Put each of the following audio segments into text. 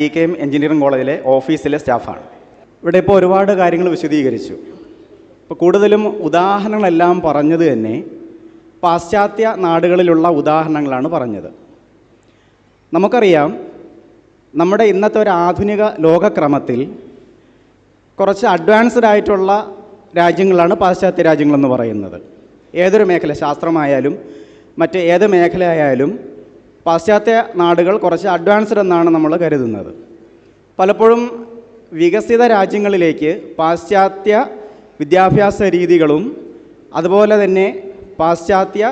E K M engineering കോളേജിലെ ഓഫീസിലെ സ്റ്റാഫാണ്. ഇവിടെ ഇപ്പോൾ ഒരുപാട് കാര്യങ്ങൾ വിശദീകരിച്ചു. ഇപ്പോൾ കൂടുതലും ഉദാഹരണങ്ങളെല്ലാം പറഞ്ഞത് തന്നെ പാശ്ചാത്യ നാടുകളിലുള്ള ഉദാഹരണങ്ങളാണ് പറഞ്ഞത്. നമുക്കറിയാം നമ്മുടെ ഇന്നത്തെ ഒരു ആധുനിക ലോകക്രമത്തിൽ കുറച്ച് അഡ്വാൻസ്ഡ് ആയിട്ടുള്ള രാജ്യങ്ങളാണ് പാശ്ചാത്യ രാജ്യങ്ങളെന്ന് പറയുന്നത്. ഏതൊരു മേഖല ശാസ്ത്രമായാലും മറ്റ് ഏത് മേഖലയായാലും പാശ്ചാത്യ നാടുകൾ കുറച്ച് അഡ്വാൻസ്ഡ് എന്നാണ് നമ്മൾ കരുതുന്നത്. പലപ്പോഴും വികസിത രാജ്യങ്ങളിലേക്ക് പാശ്ചാത്യ വിദ്യാഭ്യാസ രീതികളും അതുപോലെ തന്നെ പാശ്ചാത്യ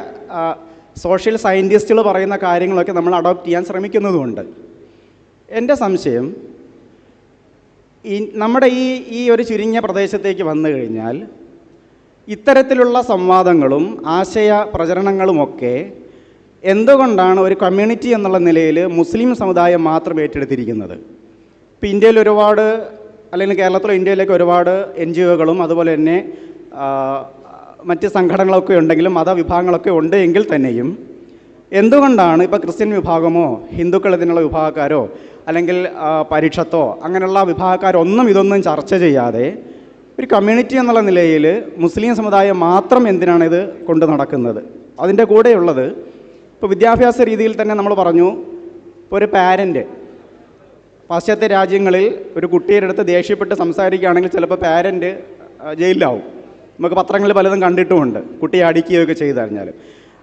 സോഷ്യൽ സയന്റിസ്റ്റുകൾ പറയുന്ന കാര്യങ്ങളൊക്കെ നമ്മൾ അഡോപ്റ്റ് ചെയ്യാൻ ശ്രമിക്കുന്നതുമുണ്ട് എന്റെ സംശയം ഈ നമ്മുടെ ഈ ഈ ഒരു ചുരുങ്ങിയ പ്രദേശത്തേക്ക് വന്നു കഴിഞ്ഞാൽ ഇത്തരത്തിലുള്ള സംവാദങ്ങളും ആശയ പ്രചരണങ്ങളുമൊക്കെ എന്തുകൊണ്ടാണ് ഒരു കമ്മ്യൂണിറ്റി എന്നുള്ള നിലയിൽ മുസ്ലിം സമുദായം മാത്രം ഏറ്റെടുത്തിരിക്കുന്നത്? ഇപ്പോൾ ഇന്ത്യയിൽ ഒരുപാട് അല്ലെങ്കിൽ കേരളത്തിലോ ഇന്ത്യയിലേക്ക് ഒരുപാട് എൻ ജി ഒകളും അതുപോലെ തന്നെ മറ്റ് സംഘടനകളൊക്കെ ഉണ്ടെങ്കിലും മതവിഭാഗങ്ങളൊക്കെ ഉണ്ട് എങ്കിൽ തന്നെയും എന്തുകൊണ്ടാണ് ഇപ്പോൾ ക്രിസ്ത്യൻ വിഭാഗമോ ഹിന്ദുക്കൾ ഇതിനുള്ള വിഭാഗക്കാരോ അല്ലെങ്കിൽ പരീക്ഷത്തോ അങ്ങനെയുള്ള വിഭാഗക്കാരൊന്നും ഇതൊന്നും ചർച്ച ചെയ്യാതെ ഒരു കമ്മ്യൂണിറ്റി എന്നുള്ള നിലയിൽ മുസ്ലിം സമുദായം മാത്രം എന്തിനാണ് ഇത് കൊണ്ട് നടക്കുന്നത്? അതിന്റെ കൂടെയുള്ളത് ഇപ്പോൾ വിദ്യാഭ്യാസ രീതിയിൽ തന്നെ നമ്മൾ പറഞ്ഞു ഇപ്പോൾ ഒരു പാരന്റ് പാശ്ചാത്യ രാജ്യങ്ങളിൽ ഒരു കുട്ടിയുടെ അടുത്ത് ദേഷ്യപ്പെട്ട് സംസാരിക്കുകയാണെങ്കിൽ ചിലപ്പോൾ പാരന്റ് ജയിലിലാവും. നമുക്ക് പത്രങ്ങളിൽ പലതും കണ്ടിട്ടുമുണ്ട് കുട്ടിയെ അടിക്കുകയൊക്കെ ചെയ്തു കഴിഞ്ഞാൽ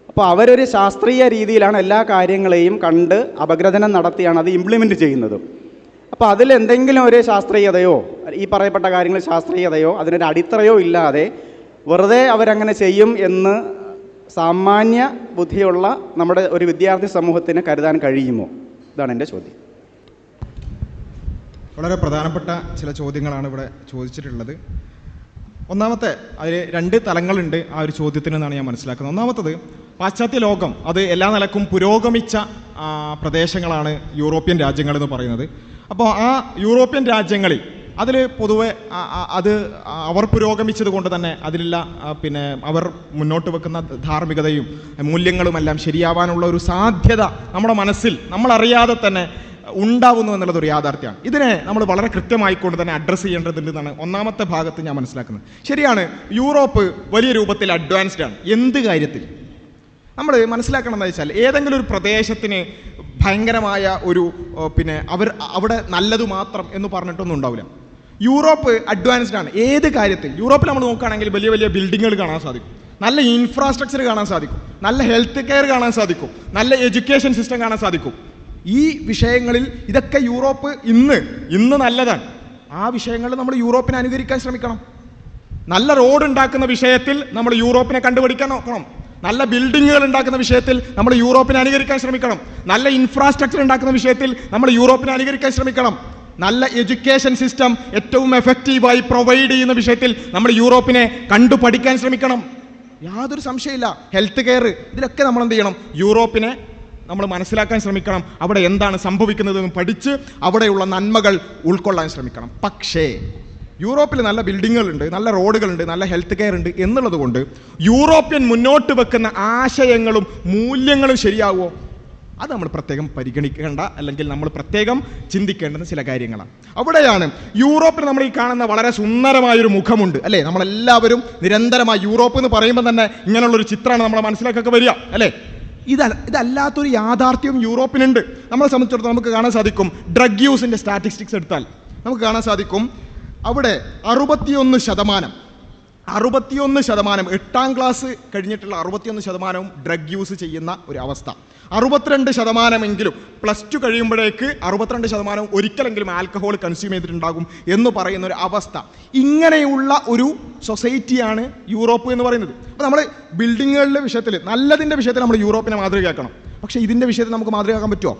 അപ്പോൾ അവരൊരു ശാസ്ത്രീയ രീതിയിലാണ് എല്ലാ കാര്യങ്ങളെയും കണ്ട് അപഗ്രഥനം നടത്തിയാണ് അത് ഇംപ്ലിമെന്റ് ചെയ്യുന്നത്. അപ്പോൾ അതിൽ എന്തെങ്കിലും ഒരു ശാസ്ത്രീയതയോ ഈ പറയപ്പെട്ട കാര്യങ്ങൾ ശാസ്ത്രീയതയോ അതിനൊരു അടിത്തറയോ ഇല്ലാതെ വെറുതെ അവരങ്ങനെ ചെയ്യും എന്ന് സാമാന്യ ബുദ്ധിയുള്ള നമ്മുടെ ഒരു വിദ്യാർത്ഥി സമൂഹത്തിന് കരുതാൻ കഴിയുമോ? ഇതാണ് എന്റെ ചോദ്യം. വളരെ പ്രധാനപ്പെട്ട ചില ചോദ്യങ്ങളാണ് ഇവിടെ ചോദിച്ചിട്ടുള്ളത്. ഒന്നാമത്തെ അതിൽ രണ്ട് തലങ്ങളുണ്ട് ആ ഒരു ചോദ്യത്തിന് എന്നാണ് ഞാൻ മനസ്സിലാക്കുന്നത്. ഒന്നാമത്തത് പാശ്ചാത്യ ലോകം അത് എല്ലാ നിലക്കും പുരോഗമിച്ച പ്രദേശങ്ങളാണ് യൂറോപ്യൻ രാജ്യങ്ങൾ എന്ന് പറയുന്നത്. അപ്പോൾ ആ യൂറോപ്യൻ രാജ്യങ്ങളിൽ അതിൽ പൊതുവെ അത് അവർ പുരോഗമിച്ചത് കൊണ്ട് തന്നെ അതിലുള്ള പിന്നെ അവർ മുന്നോട്ട് വെക്കുന്ന ധാർമ്മികതയും മൂല്യങ്ങളുമെല്ലാം ശരിയാവാനുള്ള ഒരു സാധ്യത നമ്മുടെ മനസ്സിൽ നമ്മളറിയാതെ തന്നെ ഉണ്ടാവുന്നു എന്നുള്ളത് ഒരു യാഥാർത്ഥ്യമാണ്. ഇതിനെ നമ്മൾ വളരെ കൃത്യമായിക്കൊണ്ട് തന്നെ അഡ്രസ്സ് ചെയ്യേണ്ടതുണ്ടെന്നാണ് ഒന്നാമത്തെ ഭാഗത്ത് ഞാൻ മനസ്സിലാക്കുന്നത്. ശരിയാണ് യൂറോപ്പ് വലിയ രൂപത്തിൽ അഡ്വാൻസ്ഡ് ആണ്. എന്ത് കാര്യത്തിൽ നമ്മൾ മനസ്സിലാക്കണം എന്ന് വെച്ചാൽ ഏതെങ്കിലും ഒരു പ്രദേശത്തിന് ഭയങ്കരമായ ഒരു പിന്നെ അവർ അവിടെ നല്ലത് മാത്രം എന്ന് പറഞ്ഞിട്ടൊന്നും ഉണ്ടാവില്ല. യൂറോപ്പ് അഡ്വാൻസ്ഡ് ആണ്. ഏത് കാര്യത്തിൽ? യൂറോപ്പിൽ നമ്മൾ നോക്കുകയാണെങ്കിൽ വലിയ വലിയ ബിൽഡിങ്ങുകൾ കാണാൻ സാധിക്കും. നല്ല ഇൻഫ്രാസ്ട്രക്ചർ കാണാൻ സാധിക്കും. നല്ല ഹെൽത്ത് കെയർ കാണാൻ സാധിക്കും. നല്ല എഡ്യൂക്കേഷൻ സിസ്റ്റം കാണാൻ സാധിക്കും. ഈ വിഷയങ്ങളിൽ ഇതൊക്കെ യൂറോപ്പ് ഇന്ന് ഇന്ന് നല്ലതാണ്. ആ വിഷയങ്ങളിൽ നമ്മൾ യൂറോപ്പിനെ അനുകരിക്കാൻ ശ്രമിക്കണം. നല്ല റോഡ് ഉണ്ടാക്കുന്ന വിഷയത്തിൽ നമ്മൾ യൂറോപ്പിനെ കണ്ടുപിടിക്കാൻ നോക്കണം. നല്ല ബിൽഡിങ്ങുകൾ ഉണ്ടാക്കുന്ന വിഷയത്തിൽ നമ്മൾ യൂറോപ്പിനെ അനുകരിക്കാൻ ശ്രമിക്കണം. നല്ല ഇൻഫ്രാസ്ട്രക്ചർ ഉണ്ടാക്കുന്ന വിഷയത്തിൽ നമ്മൾ യൂറോപ്പിനെ അനുകരിക്കാൻ ശ്രമിക്കണം. നല്ല എഡ്യൂക്കേഷൻ സിസ്റ്റം ഏറ്റവും എഫക്റ്റീവായി പ്രൊവൈഡ് ചെയ്യുന്ന വിഷയത്തിൽ നമ്മൾ യൂറോപ്പിനെ കണ്ടു പഠിക്കാൻ ശ്രമിക്കണം. യാതൊരു സംശയമില്ല. ഹെൽത്ത് കെയർ ഇതിലൊക്കെ നമ്മൾ എന്ത് ചെയ്യണം? യൂറോപ്പിനെ നമ്മൾ മനസ്സിലാക്കാൻ ശ്രമിക്കണം. അവിടെ എന്താണ് സംഭവിക്കുന്നതെന്ന് പഠിച്ച് അവിടെയുള്ള നന്മകൾ ഉൾക്കൊള്ളാൻ ശ്രമിക്കണം. പക്ഷേ യൂറോപ്പിൽ നല്ല ബിൽഡിങ്ങുകളുണ്ട് നല്ല റോഡുകളുണ്ട് നല്ല ഹെൽത്ത് കെയർ ഉണ്ട് എന്നുള്ളത് കൊണ്ട് യൂറോപ്യൻ മുന്നോട്ട് വെക്കുന്ന ആശയങ്ങളും മൂല്യങ്ങളും ശരിയാവുമോ അത് നമ്മൾ പ്രത്യേകം പരിഗണിക്കേണ്ട അല്ലെങ്കിൽ നമ്മൾ പ്രത്യേകം ചിന്തിക്കേണ്ടുന്ന ചില കാര്യങ്ങളാണ്. അവിടെയാണ് യൂറോപ്പിൽ നമ്മൾ ഈ കാണുന്ന വളരെ സുന്ദരമായൊരു മുഖമുണ്ട് അല്ലേ? നമ്മളെല്ലാവരും നിരന്തരമായി യൂറോപ്പ് എന്ന് പറയുമ്പോൾ തന്നെ ഇങ്ങനെയുള്ളൊരു ചിത്രമാണ് നമ്മളെ മനസ്സിലാക്കൊക്കെ വരിക അല്ലേ? ഇത് ഇതല്ലാത്തൊരു യാഥാർത്ഥ്യം യൂറോപ്പിനുണ്ട്. നമ്മളെ സംബന്ധിച്ചിടത്തോളം നമുക്ക് കാണാൻ സാധിക്കും ഡ്രഗ് യൂസിന്റെ സ്റ്റാറ്റിസ്റ്റിക്സ് എടുത്താൽ. നമുക്ക് കാണാൻ സാധിക്കും അവിടെ അറുപത്തിയൊന്ന് ശതമാനം അറുപത്തിയൊന്ന് ശതമാനം എട്ടാം ക്ലാസ് കഴിഞ്ഞിട്ടുള്ള അറുപത്തിയൊന്ന് ശതമാനവും ഡ്രഗ് യൂസ് ചെയ്യുന്ന ഒരു അവസ്ഥ അറുപത്തിരണ്ട് ശതമാനമെങ്കിലും പ്ലസ് ടു കഴിയുമ്പോഴേക്ക് അറുപത്തിരണ്ട് ശതമാനം ഒരിക്കലെങ്കിലും ആൽക്കഹോൾ കൺസ്യൂം ചെയ്തിട്ടുണ്ടാകും എന്ന് പറയുന്ന ഒരു അവസ്ഥ. ഇങ്ങനെയുള്ള ഒരു സൊസൈറ്റിയാണ് യൂറോപ്പ് എന്ന് പറയുന്നത്. അപ്പോൾ നമ്മൾ ബിൽഡിങ്ങുകളുടെ വിഷയത്തിൽ നല്ലതിന്റെ വിഷയത്തിൽ നമ്മൾ യൂറോപ്പിനെ മാതൃകയാക്കണം പക്ഷേ ഇതിന്റെ വിഷയത്തിൽ നമുക്ക് മാതൃകയാക്കാൻ പറ്റുമോ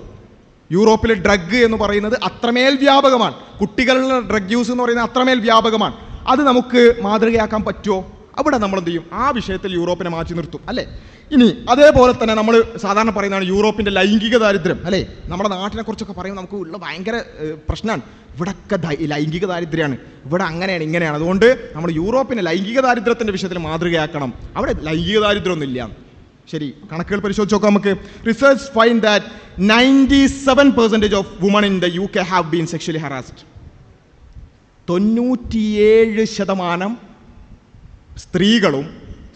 യൂറോപ്പിലെ ഡ്രഗ് എന്ന് പറയുന്നത് അത്രമേൽ വ്യാപകമാണ്. കുട്ടികളുടെ ഡ്രഗ് യൂസ് എന്ന് പറയുന്നത് അത്രമേൽ വ്യാപകമാണ്. അത് നമുക്ക് മാതൃകയാക്കാൻ പറ്റുമോ? അവിടെ നമ്മൾ എന്ത് ചെയ്യും? ആ വിഷയത്തിൽ യൂറോപ്പിനെ മാറ്റി നിർത്തും അല്ലേ? ഇനി അതേപോലെ തന്നെ നമ്മൾ സാധാരണ പറയുന്നതാണ് യൂറോപ്പിന്റെ ലൈംഗിക ദാരിദ്ര്യം അല്ലേ? നമ്മുടെ നാട്ടിനെ കുറിച്ചൊക്കെ പറയുമ്പോൾ നമുക്ക് ഉള്ള ഭയങ്കര പ്രശ്നമാണ്. ഇവിടൊക്കെ ലൈംഗിക ദാരിദ്ര്യമാണ്. ഇവിടെ അങ്ങനെയാണ് ഇങ്ങനെയാണ്. അതുകൊണ്ട് നമ്മൾ യൂറോപ്പിനെ ലൈംഗിക ദാരിദ്ര്യത്തിന്റെ വിഷയത്തിൽ മാതൃകയാക്കണം. അവിടെ ലൈംഗിക ദാരിദ്ര്യമൊന്നുമില്ല ശരി കണക്കുകൾ പരിശോധിച്ച് നോക്കാം നമുക്ക്. Research find that ninety seven percentage of women in the U K have been sexually harassed തൊണ്ണൂറ്റിയേഴ് ശതമാനം സ്ത്രീകളും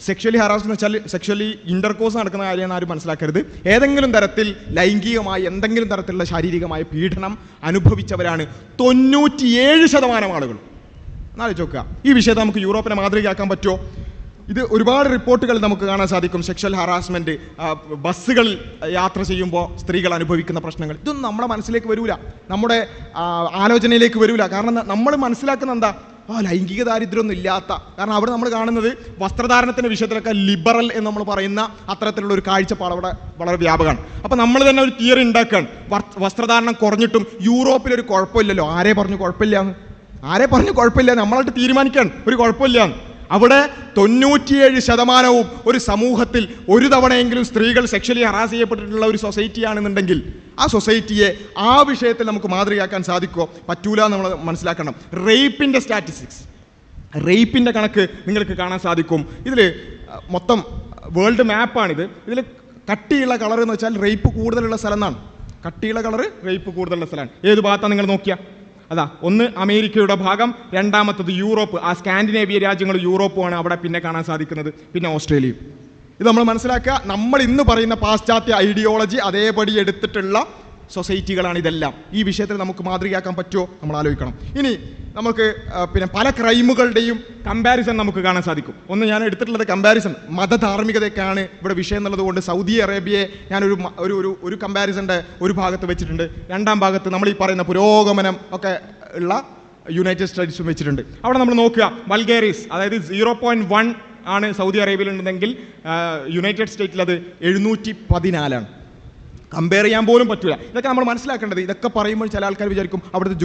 സെക്ഷലി ഹറാസ്മെന്റ് വെച്ചാൽ സെക്ഷലി ഇന്റർകോഴ്സ് നടക്കുന്ന കാര്യം ആരും മനസ്സിലാക്കരുത്. ഏതെങ്കിലും തരത്തിൽ ലൈംഗികമായി എന്തെങ്കിലും തരത്തിലുള്ള ശാരീരികമായ പീഡനം അനുഭവിച്ചവരാണ് തൊണ്ണൂറ്റിയേഴ് ശതമാനം ആളുകൾ എന്നാലോചിച്ച് നോക്കുക. ഈ വിഷയത്തെ നമുക്ക് യൂറോപ്പിനെ മാതൃകയാക്കാൻ പറ്റുമോ? ഇത് ഒരുപാട് റിപ്പോർട്ടുകൾ നമുക്ക് കാണാൻ സാധിക്കും. സെക്ഷൽ ഹറാസ്മെന്റ് ബസ്സുകളിൽ യാത്ര ചെയ്യുമ്പോൾ സ്ത്രീകൾ അനുഭവിക്കുന്ന പ്രശ്നങ്ങൾ. ഇതൊന്നും നമ്മുടെ മനസ്സിലേക്ക് വരൂല. നമ്മുടെ ആലോചനയിലേക്ക് വരൂല. കാരണം നമ്മൾ മനസ്സിലാക്കുന്ന എന്താ? ആ ലൈംഗിക ദാരിദ്ര്യമൊന്നും ഇല്ലാത്ത. കാരണം അവിടെ നമ്മൾ കാണുന്നത് വസ്ത്രധാരണത്തിന്റെ വിഷയത്തിലൊക്കെ ലിബറൽ എന്ന് നമ്മൾ പറയുന്ന അത്തരത്തിലുള്ള ഒരു കാഴ്ചപ്പാട് അവിടെ വളരെ വ്യാപകമാണ്. അപ്പൊ നമ്മൾ തന്നെ ഒരു തിയറി ഉണ്ടാക്കുകയാണ്. വസ്ത്രധാരണം കുറഞ്ഞിട്ടും യൂറോപ്പിൽ ഒരു കുഴപ്പമില്ലല്ലോ. ആരെ പറഞ്ഞു കുഴപ്പമില്ല ആരെ പറഞ്ഞു കുഴപ്പമില്ല? നമ്മളായിട്ട് തീരുമാനിക്കാൻ ഒരു കുഴപ്പമില്ല അവിടെ തൊണ്ണൂറ്റിയേഴ് ശതമാനവും ഒരു സമൂഹത്തിൽ ഒരു തവണയെങ്കിലും സ്ത്രീകൾ സെക്ഷലി ഹറാസ് ചെയ്യപ്പെട്ടിട്ടുള്ള ഒരു സൊസൈറ്റിയാണെന്നുണ്ടെങ്കിൽ ആ സൊസൈറ്റിയെ ആ വിഷയത്തിൽ നമുക്ക് മാതൃകയാക്കാൻ സാധിക്കുമോ പറ്റൂല നമ്മൾ മനസ്സിലാക്കണം. റേപ്പിന്റെ സ്റ്റാറ്റിസ്റ്റിക്സ് റേപ്പിന്റെ കണക്ക് നിങ്ങൾക്ക് കാണാൻ സാധിക്കും. ഇതിൽ മൊത്തം വേൾഡ് മാപ്പാണിത് ഇതിൽ കട്ടിയുള്ള കളർ എന്ന് വെച്ചാൽ റേപ്പ് കൂടുതലുള്ള സ്ഥലം എന്നാണ്. കട്ടിയുള്ള കളർ റേപ്പ് കൂടുതലുള്ള സ്ഥലമാണ്. ഏത് ഭാഗത്താണ് നിങ്ങൾ നോക്കിയാ? അതാ ഒന്ന് അമേരിക്കയുടെ ഭാഗം രണ്ടാമത്തത് യൂറോപ്പ്. ആ സ്കാൻഡിനേവിയ രാജ്യങ്ങൾ യൂറോപ്പുമാണ് അവിടെ പിന്നെ കാണാൻ സാധിക്കുന്നത്. പിന്നെ ഓസ്ട്രേലിയയും. ഇത് നമ്മൾ മനസ്സിലാക്കുക നമ്മൾ ഇന്ന് പറയുന്ന പാശ്ചാത്യ ഐഡിയോളജി അതേപടി എടുത്തിട്ടുള്ള സൊസൈറ്റികളാണ് ഇതെല്ലാം. ഈ വിഷയത്തിൽ നമുക്ക് മാതൃകയാക്കാൻ പറ്റുമോ? നമ്മൾ ആലോചിക്കണം. ഇനി നമുക്ക് പിന്നെ പല ക്രൈമുകളുടെയും കമ്പാരിസൺ നമുക്ക് കാണാൻ സാധിക്കും. ഒന്ന് ഞാൻ എടുത്തിട്ടുള്ളത് കമ്പാരിസൺ മതധാർമ്മികതയൊക്കെയാണ് ഇവിടെ വിഷയം എന്നുള്ളത് കൊണ്ട് സൗദി അറേബ്യയെ ഞാൻ ഒരു ഒരു ഒരു കമ്പാരിസന്റെ ഒരു ഭാഗത്ത് വെച്ചിട്ടുണ്ട്. രണ്ടാം ഭാഗത്ത് നമ്മൾ ഈ പറയുന്ന പുരോഗമനം ഒക്കെ ഉള്ള യുണൈറ്റഡ് സ്റ്റേറ്റ്സും വെച്ചിട്ടുണ്ട്. അവിടെ നമ്മൾ നോക്കുക ബൾഗേറിയസ് അതായത് സീറോ പോയിന്റ് വൺ ആണ് സൗദി അറേബ്യയിൽ ഉണ്ടെങ്കിൽ യുണൈറ്റഡ് സ്റ്റേറ്റിൽ അത് എഴുന്നൂറ്റി പതിനാലാണ്. കമ്പയർ ചെയ്യാൻ പോലും പറ്റില്ല. ഇതൊക്കെ നമ്മൾ മനസ്സിലാക്കേണ്ടത്. ഇതൊക്കെ പറയുമ്പോൾ ചില ആൾക്കാർ വിചാരിക്കും അവിടുത്തെ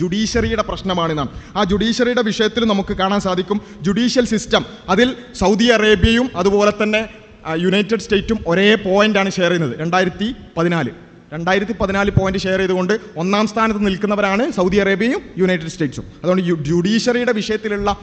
ജുഡീഷ്യറിയുടെ പ്രശ്നമാണെന്നാണ് ആ ജുഡീഷ്യറിയുടെ വിഷയത്തിൽ നമുക്ക് കാണാൻ സാധിക്കും ജുഡീഷ്യൽ സിസ്റ്റം. അതിൽ സൗദി അറേബ്യയും അതുപോലെ തന്നെ യുണൈറ്റഡ് സ്റ്റേറ്റും ഒരേ പോയിന്റാണ് ഷെയർ ചെയ്യുന്നത്. രണ്ടായിരത്തി പതിനാല് രണ്ടായിരത്തി പതിനാല് പോയിന്റ് ഷെയർ ചെയ്തുകൊണ്ട് ഒന്നാം സ്ഥാനത്ത് നിൽക്കുന്നവരാണ് സൗദി അറേബ്യയും യുണൈറ്റഡ് സ്റ്റേറ്റ്സും. അതുകൊണ്ട് ജുഡീഷ്യറിയുടെ വിഷയത്തിലുള്ള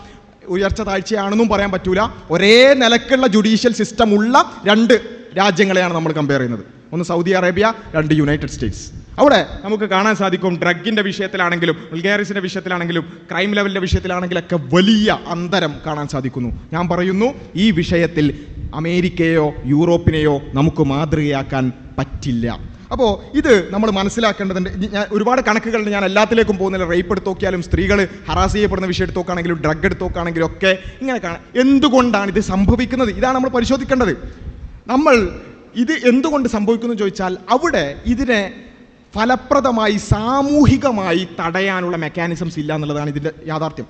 ഉയർച്ച താഴ്ചയാണെന്നും പറയാൻ പറ്റൂല. ഒരേ നിലക്കുള്ള ജുഡീഷ്യൽ സിസ്റ്റം ഉള്ള രണ്ട് രാജ്യങ്ങളെയാണ് നമ്മൾ കമ്പയർ ചെയ്യുന്നത്. ഒന്ന് സൗദി അറേബ്യ രണ്ട് യുണൈറ്റഡ് സ്റ്റേറ്റ്സ് അവിടെ നമുക്ക് കാണാൻ സാധിക്കും ഡ്രഗിന്റെ വിഷയത്തിലാണെങ്കിലും ഉൾഗാരിസിന്റെ വിഷയത്തിലാണെങ്കിലും ക്രൈം ലെവലിന്റെ വിഷയത്തിലാണെങ്കിലൊക്കെ വലിയ അന്തരം കാണാൻ സാധിക്കുന്നു. ഞാൻ പറയുന്നു ഈ വിഷയത്തിൽ അമേരിക്കയോ യൂറോപ്പിനെയോ നമുക്ക് മാതൃകയാക്കാൻ പറ്റില്ല. അപ്പോൾ ഇത് നമ്മൾ മനസ്സിലാക്കേണ്ടതുണ്ട്. ഞാൻ ഒരുപാട് കണക്കുകളുണ്ട്. ഞാൻ എല്ലാത്തിലേക്കും പോകുന്നില്ല. റേപ്പ് എടുത്ത് നോക്കിയാലും സ്ത്രീകൾ ഹറാസ് ചെയ്യപ്പെടുന്ന വിഷയം എടുത്ത് നോക്കുകയാണെങ്കിലും ഡ്രഗ് എടുത്ത് നോക്കുകയാണെങ്കിലും ഒക്കെ ഇങ്ങനെ കാണാം. എന്തുകൊണ്ടാണ് ഇത് സംഭവിക്കുന്നത്? ഇതാണ് നമ്മൾ പരിശോധിക്കേണ്ടത്. നമ്മൾ ഇത് എന്തുകൊണ്ട് സംഭവിക്കുന്നു ചോദിച്ചാൽ അവിടെ ഇതിനെ ഫലപ്രദമായി സാമൂഹികമായി തടയാനുള്ള മെക്കാനിസംസ് ഇല്ല എന്നുള്ളതാണ് ഇതിന്റെ യാഥാർത്ഥ്യം.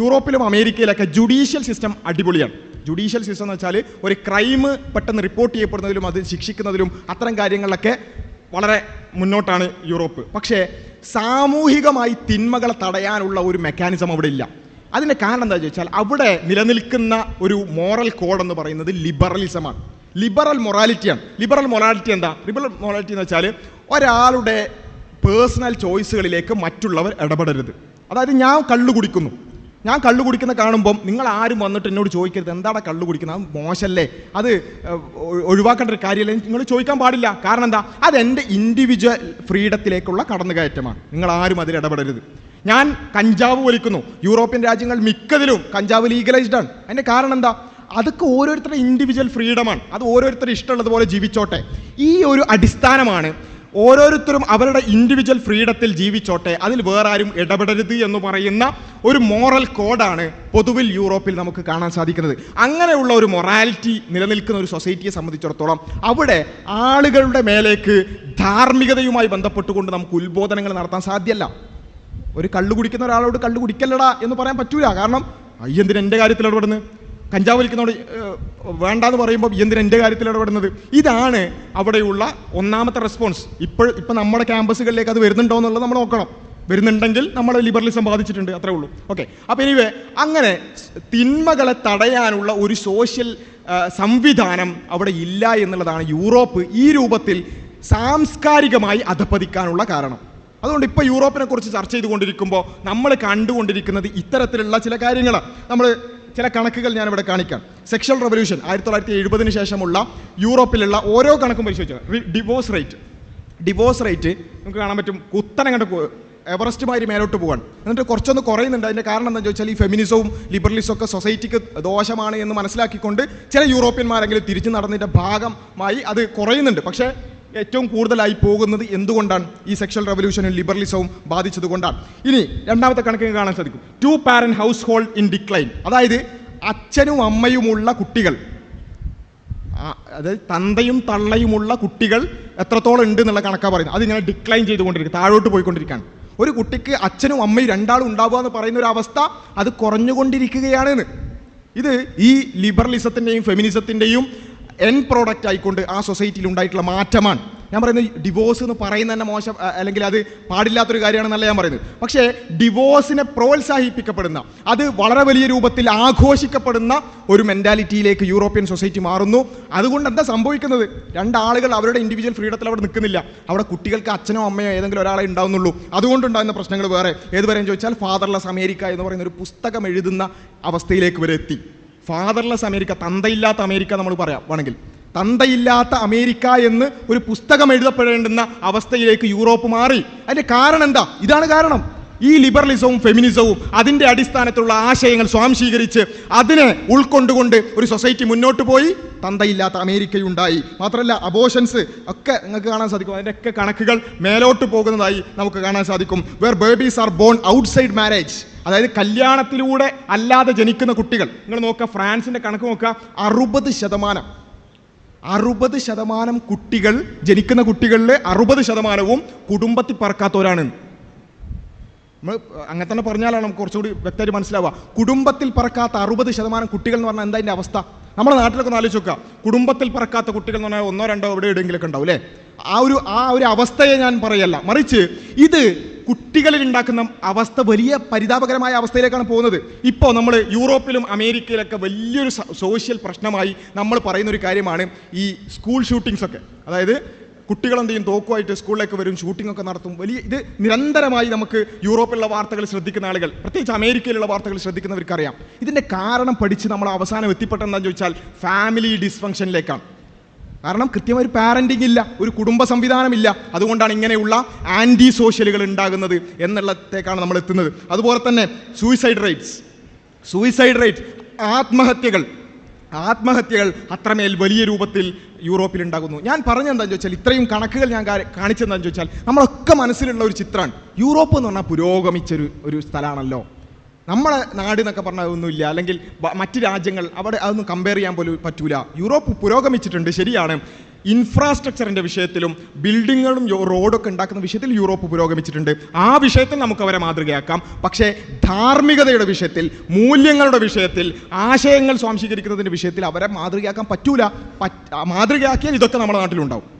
യൂറോപ്പിലും അമേരിക്കയിലൊക്കെ ജുഡീഷ്യൽ സിസ്റ്റം അടിപൊളിയാണ്. ജുഡീഷ്യൽ സിസ്റ്റം എന്ന് വെച്ചാൽ ഒരു ക്രൈം പെട്ടെന്ന് റിപ്പോർട്ട് ചെയ്യപ്പെടുന്നതിലും അത് ശിക്ഷിക്കുന്നതിലും അത്തരം കാര്യങ്ങളിലൊക്കെ വളരെ മുന്നോട്ടാണ് യൂറോപ്പ്. പക്ഷേ സാമൂഹികമായി തിന്മകളെ തടയാനുള്ള ഒരു മെക്കാനിസം അവിടെ ഇല്ല. അതിന്റെ കാരണം എന്താ ചോദിച്ചാൽ അവിടെ നിലനിൽക്കുന്ന ഒരു മോറൽ കോഡ് എന്ന് പറയുന്നത് ലിബറലിസമാണ് ലിബറൽ മൊറാലിറ്റിയാണ് ലിബറൽ മൊറാലിറ്റി എന്താ? ലിബറൽ മൊറാലിറ്റി എന്ന് വെച്ചാൽ ഒരാളുടെ പേഴ്സണൽ ചോയ്സുകളിലേക്ക് മറ്റുള്ളവർ ഇടപെടരുത്. അതായത് ഞാൻ കള്ളു കുടിക്കുന്നു. ഞാൻ കള്ളു കുടിക്കുന്ന കാണുമ്പം നിങ്ങൾ ആരും വന്നിട്ട് എന്നോട് ചോദിക്കരുത്. എന്താണ് കള്ളു കുടിക്കുന്നത്? അത് മോശമല്ലേ അത് ഒഴിവാക്കേണ്ട ഒരു കാര്യമല്ലേ നിങ്ങൾ ചോദിക്കാൻ പാടില്ല. കാരണം എന്താ? അത് എന്റെ ഇൻഡിവിജ്വൽ ഫ്രീഡത്തിലേക്കുള്ള കടന്നുകയറ്റമാണ്. നിങ്ങൾ ആരും അതിൽ ഇടപെടരുത്. ഞാൻ കഞ്ചാവ് വലിക്കുന്നു യൂറോപ്യൻ രാജ്യങ്ങൾ മിക്കതിലും കഞ്ചാവ് ലീഗലൈസ്ഡ് ആണ്. അതിന്റെ കാരണം എന്താ? അതൊക്കെ ഓരോരുത്തരുടെ ഇൻഡിവിജ്വൽ ഫ്രീഡമാണ് അത് ഓരോരുത്തരുടെ ഇഷ്ടമുള്ളതുപോലെ ജീവിച്ചോട്ടെ. ഈ ഒരു അടിസ്ഥാനമാണ് ഓരോരുത്തരും അവരുടെ ഇൻഡിവിജ്വൽ ഫ്രീഡത്തിൽ ജീവിച്ചോട്ടെ. അതിൽ വേറെ ആരും ഇടപെടരുത് എന്ന് പറയുന്ന ഒരു മോറൽ കോഡാണ് പൊതുവിൽ യൂറോപ്പിൽ നമുക്ക് കാണാൻ സാധിക്കുന്നത്. അങ്ങനെയുള്ള ഒരു മൊറാലിറ്റി നിലനിൽക്കുന്ന ഒരു സൊസൈറ്റിയെ സംബന്ധിച്ചിടത്തോളം അവിടെ ആളുകളുടെ മേലേക്ക് ധാർമ്മികതയുമായി ബന്ധപ്പെട്ടുകൊണ്ട് നമുക്ക് ഉത്ബോധനങ്ങൾ നടത്താൻ സാധ്യമല്ല ഒരു കള്ളു കുടിക്കുന്ന ഒരാളോട് കള്ളു കുടിക്കല്ലടാ എന്ന് പറയാൻ പറ്റൂല. കാരണം അയ്യന്തിന് എന്റെ കാര്യത്തിൽ ഇടപെടുന്നത് കഞ്ചാവ് വലിക്കുന്നതോട് ഏഹ്, വേണ്ടാന്ന് പറയുമ്പോൾ എന്തിനാ എന്റെ കാര്യത്തിൽ ഇടപെടുന്നത്? ഇതാണ് അവിടെയുള്ള ഒന്നാമത്തെ റെസ്പോൺസ് ഇപ്പോൾ ഇപ്പം നമ്മുടെ ക്യാമ്പസുകളിലേക്ക് അത് വരുന്നുണ്ടോ എന്നുള്ളത് നമ്മൾ നോക്കണം. വരുന്നുണ്ടെങ്കിൽ നമ്മൾ ലിബറലിസം ബാധിച്ചിട്ടുണ്ട് അത്രേ ഉള്ളൂ. ഓക്കെ അപ്പോൾ എനിവേ അങ്ങനെ തിന്മകളെ തടയാനുള്ള ഒരു സോഷ്യൽ സംവിധാനം അവിടെ ഇല്ല എന്നുള്ളതാണ് യൂറോപ്പ് ഈ രൂപത്തിൽ സാംസ്കാരികമായി അധപ്പതിക്കാനുള്ള കാരണം. അതുകൊണ്ട് ഇപ്പോൾ യൂറോപ്പിനെ കുറിച്ച് ചർച്ച ചെയ്തുകൊണ്ടിരിക്കുമ്പോൾ നമ്മൾ കണ്ടുകൊണ്ടിരിക്കുന്നത് ഇത്തരത്തിലുള്ള ചില കാര്യങ്ങളാണ് നമ്മൾ ചില കണക്കുകൾ ഞാൻ ഇവിടെ കാണിക്കാം. സെക്ഷൽ റവല്യൂഷൻ ആയിരത്തി തൊള്ളായിരത്തി എഴുപതിന് ശേഷമുള്ള യൂറോപ്പിലുള്ള ഓരോ കണക്കും പരിശോധിച്ചു ഡിവോഴ്സ് റേറ്റ് ഡിവോഴ്സ് റേറ്റ് നമുക്ക് കാണാൻ പറ്റും കുത്തനെ കണ്ട് എവറസ്റ്റ് മാതിരി മേലോട്ട് പോവാണ്. എന്നിട്ട് കുറച്ചൊന്ന് കുറയുന്നുണ്ട്. അതിന്റെ കാരണം എന്താണെന്ന് ചോദിച്ചാൽ ഈ ഫെമിനിസവും ലിബറലിസവും ഒക്കെ സൊസൈറ്റിക്ക് ദോഷമാണ് എന്ന് മനസ്സിലാക്കിക്കൊണ്ട് ചില യൂറോപ്യന്മാരെങ്കിലും തിരിച്ചു നടന്നതിന്റെ ഭാഗമായി അത് കുറയുന്നുണ്ട്. പക്ഷേ ഏറ്റവും കൂടുതലായി പോകുന്നത് എന്തുകൊണ്ടാണ്? ഈ സെക്ഷൽ റവല്യൂഷനും ലിബറലിസവും ബാധിച്ചതുകൊണ്ടാണ്. ഇനി രണ്ടാമത്തെ കണക്കിന് കാണാൻ സാധിക്കും. Two parent household in decline അതായത് അച്ഛനും അമ്മയുമുള്ള കുട്ടികൾ. അതായത് തന്തയും തള്ളയുമുള്ള കുട്ടികൾ എത്രത്തോളം ഉണ്ട് എന്നുള്ള കണക്കാണ് പറയുന്നത്. അതിങ്ങനെ ഡിക്ലൈൻ ചെയ്തുകൊണ്ടിരിക്കും താഴോട്ട് പോയിക്കൊണ്ടിരിക്കുകയാണ്. ഒരു കുട്ടിക്ക് അച്ഛനും അമ്മയും രണ്ടാളും ഉണ്ടാവുക എന്ന് പറയുന്ന ഒരു അവസ്ഥ അത് കുറഞ്ഞുകൊണ്ടിരിക്കുകയാണ് എന്ന്. ഇത് ഈ ലിബറലിസത്തിന്റെയും ഫെമിനിസത്തിന്റെയും എൻ പ്രോഡക്റ്റ് ആയിക്കൊണ്ട് ആ സൊസൈറ്റിയിൽ ഉണ്ടായിട്ടുള്ള മാറ്റമാണ്. ഞാൻ പറയുന്നത് ഡിവോഴ്സ് എന്ന് പറയുന്നത് തന്നെ മോശം അല്ലെങ്കിൽ അത് പാടില്ലാത്തൊരു കാര്യമാണെന്നല്ല ഞാൻ പറയുന്നത്. പക്ഷേ ഡിവോഴ്സിനെ പ്രോത്സാഹിപ്പിക്കപ്പെടുന്ന അത് വളരെ വലിയ രൂപത്തിൽ ആഘോഷിക്കപ്പെടുന്ന ഒരു മെന്റാലിറ്റിയിലേക്ക് യൂറോപ്യൻ സൊസൈറ്റി മാറുന്നു. അതുകൊണ്ട് എന്താ സംഭവിക്കുന്നത്? രണ്ടാളുകൾ അവരുടെ ഇൻഡിവിജ്വൽ ഫ്രീഡത്തിൽ അവിടെ നിൽക്കുന്നില്ല. അവിടെ കുട്ടികൾക്ക് അച്ഛനോ അമ്മയോ ഏതെങ്കിലും ഒരാളെ ഉണ്ടാവുന്നുള്ളൂ. അതുകൊണ്ടുണ്ടാകുന്ന പ്രശ്നങ്ങൾ വേറെ. ഏതുവരെയും ചോദിച്ചാൽ ഫാദർലെസ് അമേരിക്ക എന്ന് പറയുന്ന ഒരു പുസ്തകം എഴുതുന്ന അവസ്ഥയിലേക്ക് വരെ എത്തി ഫാദർലെസ് അമേരിക്ക തന്തയില്ലാത്ത അമേരിക്ക നമ്മൾ പറയാം വേണമെങ്കിൽ തന്തയില്ലാത്ത അമേരിക്ക എന്ന് ഒരു പുസ്തകം എഴുതപ്പെടേണ്ടുന്ന അവസ്ഥയിലേക്ക് യൂറോപ്പ് മാറി. അതിന്റെ കാരണം എന്താ? ഇതാണ് കാരണം. ഈ ലിബറലിസവും ഫെമിനിസവും അതിന്റെ അടിസ്ഥാനത്തിലുള്ള ആശയങ്ങൾ സ്വാംശീകരിച്ച് അതിനെ ഉൾക്കൊണ്ടുകൊണ്ട് ഒരു സൊസൈറ്റി മുന്നോട്ട് പോയി. തന്തയില്ലാത്ത അമേരിക്കയുണ്ടായി. മാത്രമല്ല അബോഷൻസ് ഒക്കെ നിങ്ങൾക്ക് കാണാൻ സാധിക്കും. അതിന്റെ ഒക്കെ കണക്കുകൾ മേലോട്ട് പോകുന്നതായി നമുക്ക് കാണാൻ സാധിക്കും. Where babies are born outside marriage അതായത് കല്യാണത്തിലൂടെ അല്ലാതെ ജനിക്കുന്ന കുട്ടികൾ. നിങ്ങൾ നോക്കുക ഫ്രാൻസിന്റെ കണക്ക് നോക്കുക. അറുപത് ശതമാനം. അറുപത് ശതമാനം കുട്ടികൾ ജനിക്കുന്ന കുട്ടികളിൽ അറുപത് ശതമാനവും കുടുംബത്തിൽ പറക്കാത്തവരാണ്. നമ്മൾ അങ്ങനെ തന്നെ പറഞ്ഞാലാണ് നമുക്ക് കുറച്ചുകൂടി വ്യക്തമായിട്ട് മനസ്സിലാവുക. കുടുംബത്തിൽ പറക്കാത്ത അറുപത് ശതമാനം കുട്ടികൾ എന്ന് പറഞ്ഞാൽ എന്താ അതിന്റെ അവസ്ഥ? നമ്മുടെ നാട്ടിലൊക്കെ ഒന്ന് ആലോചിച്ച് നോക്കുക. കുടുംബത്തിൽ പറക്കാത്ത കുട്ടികൾ എന്ന് പറഞ്ഞാൽ ഒന്നോ രണ്ടോ എവിടെ എവിടെയെങ്കിലൊക്കെ ഉണ്ടാവും അല്ലേ? ആ ഒരു ആ ഒരു അവസ്ഥയെ ഞാൻ പറയല്ല. മറിച്ച് ഇത് കുട്ടികളിൽ ഉണ്ടാക്കുന്ന അവസ്ഥ വലിയ പരിതാപകരമായ അവസ്ഥയിലേക്കാണ് പോകുന്നത്. ഇപ്പോൾ നമ്മൾ യൂറോപ്പിലും അമേരിക്കയിലൊക്കെ വലിയൊരു സോഷ്യൽ പ്രശ്നമായി നമ്മൾ പറയുന്ന ഒരു കാര്യമാണ് ഈ സ്കൂൾ ഷൂട്ടിങ്സ് ഒക്കെ. അതായത് കുട്ടികൾ എന്ത് ചെയ്യും തോക്കുമായിട്ട് സ്കൂളിലേക്ക് വരും ഷൂട്ടിംഗ് ഒക്കെ നടത്തും. വലിയ ഇത് നിരന്തരമായി നമുക്ക് യൂറോപ്പിലുള്ള വാർത്തകൾ ശ്രദ്ധിക്കുന്ന ആളുകൾ പ്രത്യേകിച്ച് അമേരിക്കയിലുള്ള വാർത്തകൾ ശ്രദ്ധിക്കുന്നവർക്കറിയാം. ഇതിന്റെ കാരണം പഠിച്ച് നമ്മൾ അവസാനം എത്തിപ്പെട്ടെന്താന്ന് ചോദിച്ചാൽ ഫാമിലി ഡിസ്ഫങ്ഷനിലേക്കാണ് കാരണം കൃത്യമായ ഒരു പാരന്റിംഗ് ഇല്ല ഒരു കുടുംബ സംവിധാനമില്ല. അതുകൊണ്ടാണ് ഇങ്ങനെയുള്ള ആന്റി സോഷ്യലുകൾ ഉണ്ടാകുന്നത് എന്നുള്ളത്തേക്കാണ് നമ്മൾ എത്തുന്നത്. അതുപോലെ തന്നെ സൂയിസൈഡ് റേറ്റ്സ് സൂയിസൈഡ് റേറ്റ് ആത്മഹത്യകൾ. ആത്മഹത്യകൾ അത്രമേൽ വലിയ രൂപത്തിൽ യൂറോപ്പിൽ ഉണ്ടാകുന്നു ഞാൻ പറഞ്ഞെന്താണെന്ന് ചോദിച്ചാൽ ഇത്രയും കണക്കുകൾ ഞാൻ കാണിച്ചെന്താന്ന് ചോദിച്ചാൽ നമ്മളൊക്കെ മനസ്സിലുള്ള ഒരു ചിത്രമാണ്. യൂറോപ്പ് എന്ന് പറഞ്ഞാൽ പുരോഗമിച്ചൊരു ഒരു സ്ഥലമാണല്ലോ. നമ്മളെ നാട് എന്നൊക്കെ പറഞ്ഞാൽ ഒന്നുമില്ല അല്ലെങ്കിൽ മറ്റ് രാജ്യങ്ങൾ അവിടെ അതൊന്നും കമ്പയർ ചെയ്യാൻ പോലും പറ്റൂല. യൂറോപ്പ് പുരോഗമിച്ചിട്ടുണ്ട് ശരിയാണ്. ഇൻഫ്രാസ്ട്രക്ചറിന്റെ വിഷയത്തിലും ബിൽഡിങ്ങുകളും റോഡൊക്കെ ഉണ്ടാക്കുന്ന വിഷയത്തിൽ യൂറോപ്പ് പുരോഗമിച്ചിട്ടുണ്ട്. ആ വിഷയത്തിൽ നമുക്ക് അവരെ മാതൃകയാക്കാം. പക്ഷേ ധാർമ്മികതയുടെ വിഷയത്തിൽ മൂല്യങ്ങളുടെ വിഷയത്തിൽ ആശയങ്ങൾ സ്വാംശീകരിക്കുന്നതിന്റെ വിഷയത്തിൽ അവരെ മാതൃകയാക്കാൻ പറ്റൂല. പറ്റ്- മാതൃകയാക്കിയാൽ ഇതൊക്കെ നമ്മുടെ നാട്ടിലുണ്ടാവും.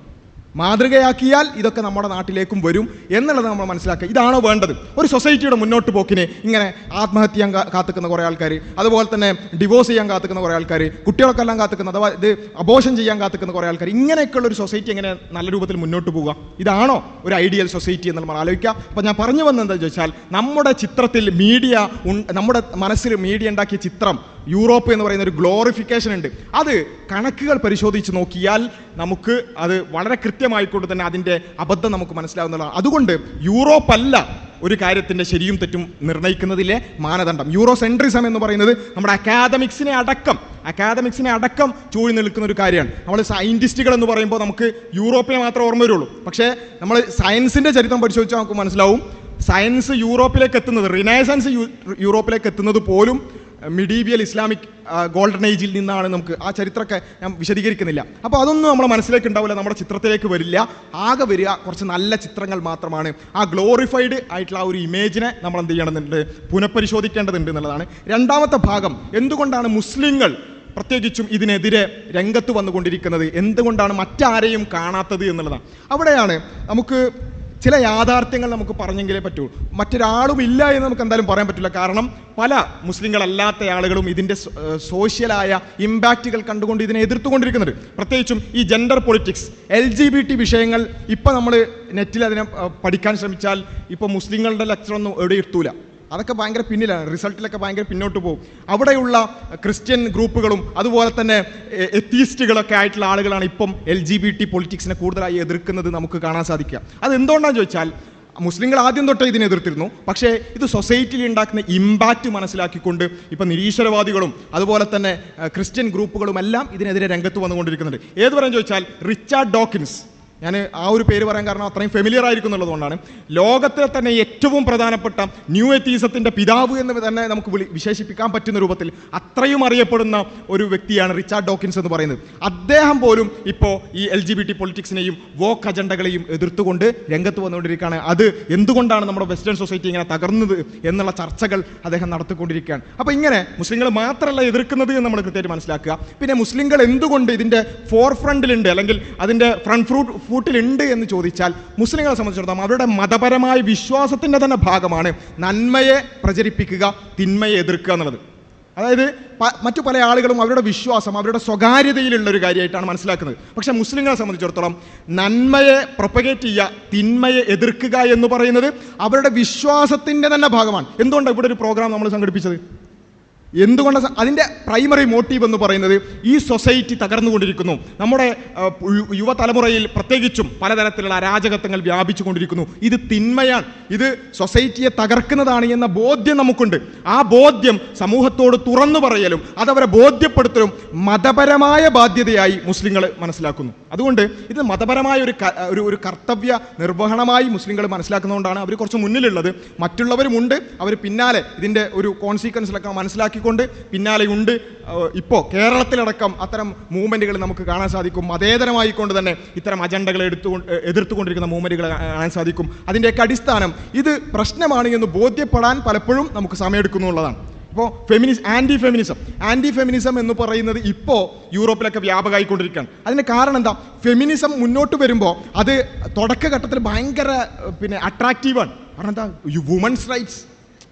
മാതൃകയാക്കിയാൽ ഇതൊക്കെ നമ്മുടെ നാട്ടിലേക്കും വരും എന്നുള്ളത് നമ്മൾ മനസ്സിലാക്കുക. ഇതാണോ വേണ്ടത്? ഒരു സൊസൈറ്റിയുടെ മുന്നോട്ട് പോക്കിനെ ഇങ്ങനെ ആത്മഹത്യ ചെയ്യാൻ കാത്തുക്കുന്ന കുറേ ആൾക്കാർ അതുപോലെ തന്നെ ഡിവോഴ്സ് ചെയ്യാൻ കാത്തുക്കുന്ന കുറേ ആൾക്കാർ കുട്ടികൾക്കെല്ലാം കാത്തുക്കുന്ന അഥവാ ഇത് അബോഷൻ ചെയ്യാൻ കാത്തുക്കുന്ന കുറേ ആൾക്കാർ ഇങ്ങനെയൊക്കെയുള്ള ഒരു സൊസൈറ്റി എങ്ങനെ നല്ല രൂപത്തിൽ മുന്നോട്ട് പോവുക? ഇതാണോ ഒരു ഐഡിയൽ സൊസൈറ്റി എന്ന് നമ്മൾ ആലോചിക്കുക. അപ്പോൾ ഞാൻ പറഞ്ഞു വന്നത് എന്താ ചോദിച്ചാൽ നമ്മുടെ ചിത്രത്തിൽ മീഡിയ നമ്മുടെ മനസ്സിൽ മീഡിയ ഉണ്ടാക്കിയ ചിത്രം യൂറോപ്പ് എന്ന് പറയുന്ന ഒരു ഗ്ലോറിഫിക്കേഷൻ ഉണ്ട്. അത് കണക്കുകൾ പരിശോധിച്ച് നോക്കിയാൽ നമുക്ക് അത് വളരെ കൃത്യമായിക്കൊണ്ട് തന്നെ അതിന്റെ അബദ്ധം നമുക്ക് മനസ്സിലാവുന്നതാണ്. അതുകൊണ്ട് യൂറോപ്പ് അല്ല ഒരു കാര്യത്തിന്റെ ശരിയും തെറ്റും നിർണയിക്കുന്നതിലെ മാനദണ്ഡം. യൂറോ സെൻട്രിസം എന്ന് പറയുന്നത് നമ്മുടെ അക്കാദമിക്സിനെ അടക്കം അക്കാദമിക്സിനെ അടക്കം ചൂഴി നിൽക്കുന്ന ഒരു കാര്യമാണ്. നമ്മൾ സയന്റിസ്റ്റുകൾ എന്ന് പറയുമ്പോൾ നമുക്ക് യൂറോപ്പിനെ മാത്രമേ ഓർമ്മ വരുള്ളൂ. പക്ഷേ നമ്മൾ സയൻസിന്റെ ചരിത്രം പരിശോധിച്ചാൽ നമുക്ക് മനസ്സിലാവും. സയൻസ് യൂറോപ്പിലേക്ക് എത്തുന്നത് റിനൈസൻസ് യൂറോപ്പിലേക്ക് എത്തുന്നത് പോലും മിഡീവിയൽ ഇസ്ലാമിക് ഗോൾഡൻ ഏജിൽ നിന്നാണ് നമുക്ക് ആ ചരിത്രമൊക്കെ ഞാൻ വിശദീകരിക്കുന്നില്ല. അപ്പോൾ അതൊന്നും നമ്മുടെ മനസ്സിലേക്ക് ഉണ്ടാവില്ല നമ്മുടെ ചിത്രത്തിലേക്ക് വരില്ല. ആകെ വരിക കുറച്ച് നല്ല ചിത്രങ്ങൾ മാത്രമാണ്. ആ ഗ്ലോറിഫൈഡ് ആയിട്ടുള്ള ഒരു ഇമേജിനെ നമ്മൾ എന്ത് ചെയ്യണമെന്നുണ്ട് പുനഃപരിശോധിക്കേണ്ടതുണ്ട് എന്നുള്ളതാണ്. രണ്ടാമത്തെ ഭാഗം എന്തുകൊണ്ടാണ് മുസ്ലിങ്ങൾ പ്രത്യേകിച്ചും ഇതിനെതിരെ രംഗത്ത് വന്നുകൊണ്ടിരിക്കുന്നത്? എന്തുകൊണ്ടാണ് മറ്റാരെയും കാണാത്തത് എന്നുള്ളതാണ്. അവിടെയാണ് നമുക്ക് ചില യാഥാർത്ഥ്യങ്ങൾ നമുക്ക് പറഞ്ഞെങ്കിലേ പറ്റൂ. മറ്റൊരാളും ഇല്ല എന്ന് നമുക്ക് എന്തായാലും പറയാൻ പറ്റില്ല. കാരണം പല മുസ്ലിങ്ങളല്ലാത്ത ആളുകളും ഇതിന്റെ സോഷ്യലായ ഇമ്പാക്റ്റുകൾ കണ്ടുകൊണ്ട് ഇതിനെ എതിർത്തുകൊണ്ടിരിക്കുന്നുണ്ട്. പ്രത്യേകിച്ചും ഈ gender politics L G B T വിഷയങ്ങൾ ഇപ്പം നമ്മൾ നെറ്റിൽ അതിനെ പഠിക്കാൻ ശ്രമിച്ചാൽ ഇപ്പോൾ മുസ്ലിങ്ങളുടെ ലെക്ചറൊന്നും എവിടെ എത്തൂല. അതൊക്കെ ഭയങ്കര പിന്നിലാണ്. റിസൾട്ടിലൊക്കെ ഭയങ്കര പിന്നോട്ട് പോകും. അവിടെയുള്ള ക്രിസ്ത്യൻ ഗ്രൂപ്പുകളും അതുപോലെ തന്നെ എത്തീസ്റ്റുകളൊക്കെ ആയിട്ടുള്ള ആളുകളാണ് ഇപ്പം എൽ ജി ബി ടി പൊളിറ്റിക്സിനെ കൂടുതലായി എതിർക്കുന്നത് നമുക്ക് കാണാൻ സാധിക്കുക. അത് എന്തുകൊണ്ടാണെന്ന് ചോദിച്ചാൽ മുസ്ലിങ്ങൾ ആദ്യം തൊട്ടേ ഇതിനെ എതിർത്തിരുന്നു. പക്ഷേ ഇത് സൊസൈറ്റിയിൽ ഉണ്ടാക്കുന്ന ഇമ്പാക്റ്റ് മനസ്സിലാക്കിക്കൊണ്ട് ഇപ്പം നിരീശ്വരവാദികളും അതുപോലെ തന്നെ ക്രിസ്ത്യൻ ഗ്രൂപ്പുകളും എല്ലാം ഇതിനെതിരെ രംഗത്ത് വന്നുകൊണ്ടിരിക്കുന്നുണ്ട്. ഏത് പറയാൻ ചോദിച്ചാൽ റിച്ചാർഡ് ഡോക്കിൻസ്. ഞാൻ ആ ഒരു പേര് പറയാൻ കാരണം അത്രയും ഫെമിലിയർ ആയിരിക്കും എന്നുള്ളതുകൊണ്ടാണ്. ലോകത്തിലെ തന്നെ ഏറ്റവും പ്രധാനപ്പെട്ട ന്യൂ എത്തീസത്തിന്റെ പിതാവ് എന്ന് തന്നെ നമുക്ക് വിളി വിശേഷിപ്പിക്കാൻ പറ്റുന്ന രൂപത്തിൽ അത്രയും അറിയപ്പെടുന്ന ഒരു വ്യക്തിയാണ് റിച്ചാർഡ് ഡോക്കിൻസ് എന്ന് പറയുന്നത്. അദ്ദേഹം പോലും ഇപ്പോൾ ഈ എൽ ജി ബി ടി പൊളിറ്റിക്സിനെയും വോക്ക് അജണ്ടകളെയും എതിർത്തുകൊണ്ട് രംഗത്ത് വന്നുകൊണ്ടിരിക്കുകയാണ്. അത് എന്തുകൊണ്ടാണ് നമ്മുടെ വെസ്റ്റേൺ സൊസൈറ്റി ഇങ്ങനെ തകർന്നത് എന്നുള്ള ചർച്ചകൾ അദ്ദേഹം നടത്തിക്കൊണ്ടിരിക്കുകയാണ്. അപ്പോൾ ഇങ്ങനെ മുസ്ലിങ്ങൾ മാത്രമല്ല എതിർക്കുന്നത് എന്ന് നമ്മൾ കൃത്യമായിട്ട് മനസ്സിലാക്കുക. പിന്നെ മുസ്ലിങ്ങൾ എന്തുകൊണ്ട് ഇതിന്റെ ഫോർ ഫ്രണ്ടിലുണ്ട് അല്ലെങ്കിൽ അതിന്റെ ഫ്രണ്ട് ഫ്രൂട്ട് ഫൂട്ടിലുണ്ട് എന്ന് ചോദിച്ചാൽ മുസ്ലിങ്ങളെ സംബന്ധിച്ചിടത്തോളം അവരുടെ മതപരമായ വിശ്വാസത്തിന്റെ തന്നെ ഭാഗമാണ് നന്മയെ പ്രചരിപ്പിക്കുക തിന്മയെ എതിർക്കുക എന്നുള്ളത്. അതായത് മറ്റു പല ആളുകളും അവരുടെ വിശ്വാസം അവരുടെ സ്വകാര്യതയിലുള്ള ഒരു കാര്യമായിട്ടാണ് മനസ്സിലാക്കുന്നത്. പക്ഷെ മുസ്ലിങ്ങളെ സംബന്ധിച്ചിടത്തോളം നന്മയെ പ്രൊപ്പഗേറ്റ് ചെയ്യുക തിന്മയെ എതിർക്കുക എന്ന് പറയുന്നത് അവരുടെ വിശ്വാസത്തിന്റെ തന്നെ ഭാഗമാണ്. എന്തുകൊണ്ടാണ് ഇവിടെ ഒരു പ്രോഗ്രാം നമ്മൾ സംഘടിപ്പിച്ചത്? എന്തുകൊണ്ടാണ് അതിന്റെ പ്രൈമറി മോട്ടീവ് എന്ന് പറയുന്നത് ഈ സൊസൈറ്റി തകർന്നുകൊണ്ടിരിക്കുന്നു. നമ്മുടെ യുവതലമുറയിൽ പ്രത്യേകിച്ചും പലതരത്തിലുള്ള അരാജകത്വങ്ങൾ വ്യാപിച്ചു കൊണ്ടിരിക്കുന്നു ഇത് തിന്മയാണ്. ഇത് സൊസൈറ്റിയെ തകർക്കുന്നതാണ് എന്ന ബോധ്യം നമുക്കുണ്ട്. ആ ബോധ്യം സമൂഹത്തോട് തുറന്നു പറയലും അതവരെ ബോധ്യപ്പെടുത്തലും മതപരമായ ബാധ്യതയായി മുസ്ലിങ്ങൾ മനസ്സിലാക്കുന്നു. അതുകൊണ്ട് ഇത് മതപരമായ ഒരു ഒരു ഒരു കർത്തവ്യ നിർവഹണമായി മുസ്ലിങ്ങൾ മനസ്സിലാക്കുന്നതുകൊണ്ടാണ് അവർ കുറച്ച് മുന്നിലുള്ളത്. മറ്റുള്ളവരുമുണ്ട് അവർ പിന്നാലെ ഇതിന്റെ ഒരു കോൺസിക്വൻസിലൊക്കെ മനസ്സിലാക്കിക്കൊണ്ട് പിന്നാലെയുണ്ട്. ഇപ്പോൾ കേരളത്തിലടക്കം അത്തരം മൂവ്മെന്റുകൾ നമുക്ക് കാണാൻ സാധിക്കും. മതേതരമായിക്കൊണ്ട് തന്നെ ഇത്തരം അജണ്ടകളെ എടുത്തുകൊണ്ട് എതിർത്തുകൊണ്ടിരിക്കുന്ന മൂവ്മെന്റുകൾ കാണാൻ സാധിക്കും. അതിന്റെയൊക്കെ അടിസ്ഥാനം ഇത് പ്രശ്നമാണ് എന്ന് ബോധ്യപ്പെടാൻ പലപ്പോഴും നമുക്ക് സമയമെടുക്കുന്നു എന്നുള്ളതാണ് ഇപ്പോൾ feminism anti feminism anti feminism എന്ന് പറയുന്നത് ഇപ്പോൾ യൂറോപ്പിലൊക്കെ വ്യാപകമായിക്കൊണ്ടിരിക്കുകയാണ്. അതിന് കാരണം എന്താ? ഫെമിനിസം മുന്നോട്ട് വരുമ്പോൾ അത് തുടക്കഘട്ടത്തിൽ ഭയങ്കര പിന്നെ അട്രാക്റ്റീവാണ് കാരണം എന്താ? വുമൻസ് റൈറ്റ്സ്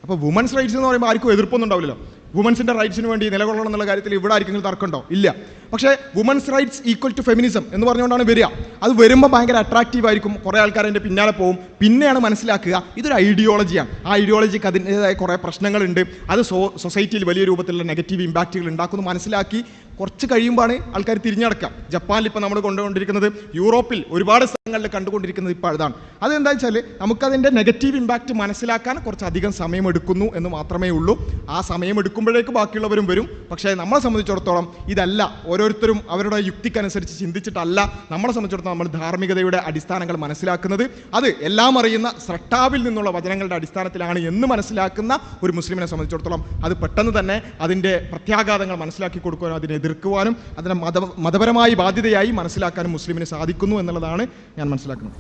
അപ്പോൾ വുമൻസ് റൈറ്റ്സ് എന്ന് പറയുമ്പോൾ ആർക്കും എതിർപ്പൊന്നും ഉണ്ടാവില്ലല്ലോ. വുമൻസിന്റെ റൈറ്റ്സിന് വേണ്ടി നിലകൊള്ളണം എന്നുള്ള കാര്യത്തിൽ ഇവിടെ ആർക്കെങ്കിലും തർക്കമുണ്ടോ? ഇല്ല. പക്ഷേ women's rights equal to feminism എന്ന് പറഞ്ഞുകൊണ്ടാണ് വരിക. അത് വരുമ്പോൾ ഭയങ്കര അട്രാക്റ്റീവ് ആയിരിക്കും. കുറേ ആൾക്കാർ എന്റെ പിന്നാലെ പോകും പിന്നെയാണ് മനസ്സിലാക്കുക ഇതൊരു ഐഡിയോളജിയാണ് ആ ഐഡിയോളജിക്ക് അതിന്റെതായ കുറേ പ്രശ്നങ്ങളുണ്ട്. അത് സോ സൊസൈറ്റിയിൽ വലിയ രൂപത്തിലുള്ള നെഗറ്റീവ് ഇമ്പാക്റ്റുകൾ ഉണ്ടാക്കുന്നു. മനസ്സിലാക്കി കുറച്ച് കഴിയുമ്പോഴാണ് ആൾക്കാർ തിരിഞ്ഞടക്കുക. ജപ്പാനിൽ ഇപ്പോൾ നമ്മൾ കൊണ്ടുകൊണ്ടിരിക്കുന്നത് യൂറോപ്പിൽ ഒരുപാട് സ്ഥലങ്ങളിൽ കണ്ടുകൊണ്ടിരിക്കുന്നത് ഇപ്പോൾ അതാണ്. അതെന്താ വെച്ചാൽ നമുക്കതിന്റെ നെഗറ്റീവ് ഇമ്പാക്റ്റ് മനസ്സിലാക്കാൻ കുറച്ചധികം സമയമെടുക്കുന്നു എന്ന് മാത്രമേ ഉള്ളൂ. ആ സമയമെടുക്കുമ്പോഴേക്ക് ബാക്കിയുള്ളവരും വരും. പക്ഷേ നമ്മളെ സംബന്ധിച്ചിടത്തോളം ഇതല്ല. ഓരോരുത്തരും അവരുടെ യുക്തിക്കനുസരിച്ച് ചിന്തിച്ചിട്ടല്ല നമ്മളെ സംബന്ധിച്ചിടത്തോളം നമ്മൾ ധാർമ്മികതയുടെ അടിസ്ഥാനങ്ങൾ മനസ്സിലാക്കുന്നത്. അത് എല്ലാം അറിയുന്ന സ്രട്ടാവിൽ നിന്നുള്ള വചനങ്ങളുടെ അടിസ്ഥാനത്തിലാണ് എന്ന് മനസ്സിലാക്കുന്ന ഒരു മുസ്ലിമിനെ സംബന്ധിച്ചിടത്തോളം അത് പെട്ടെന്ന് തന്നെ അതിന്റെ പ്രത്യാഘാതങ്ങൾ മനസ്സിലാക്കി കൊടുക്കുവാനും അതിനെ എതിർക്കുവാനും അതിനെ മത മതപരമായി ബാധ്യതയായി മനസ്സിലാക്കാനും മുസ്ലിമിന് സാധിക്കുന്നു എന്നുള്ളതാണ് ഞാൻ മനസ്സിലാക്കുന്നത്